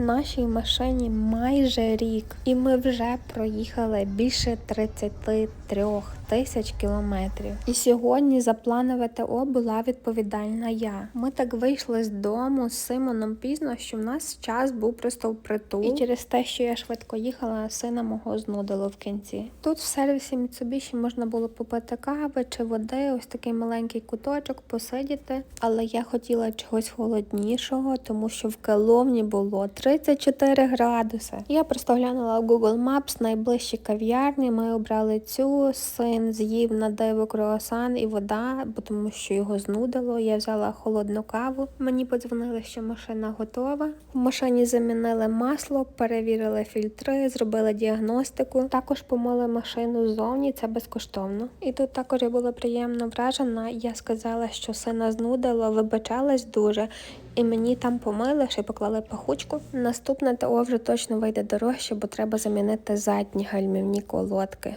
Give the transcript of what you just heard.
Нашій машині майже рік, і ми вже проїхали більше 33 тисяч кілометрів. І сьогодні за планове ТО була відповідальна я. Ми так вийшли з дому з Симоном пізно, що в нас час був просто впритул. І через те, що я швидко їхала, сина мого знудило в кінці. Тут в сервісі Mitsubishi можна було попити кави чи води, ось такий маленький куточок, посидіти. Але я хотіла чогось холоднішого, тому що в Келовні було 34 градуси. Я просто глянула в Google Maps найближчі кав'ярні. Ми обрали цю. Син з'їв на диво круасан і вода, бо тому що його знудило. Я взяла холодну каву. Мені подзвонили, що машина готова. В машині замінили масло, перевірили фільтри, зробили діагностику. Також помили машину ззовні, це безкоштовно. І тут також я була приємно вражена. Я сказала, що сина знудило, вибачалась дуже. І мені там помили, ще поклали пахучку. Наступне ТО вже точно вийде дорожче, бо треба замінити задні гальмівні колодки.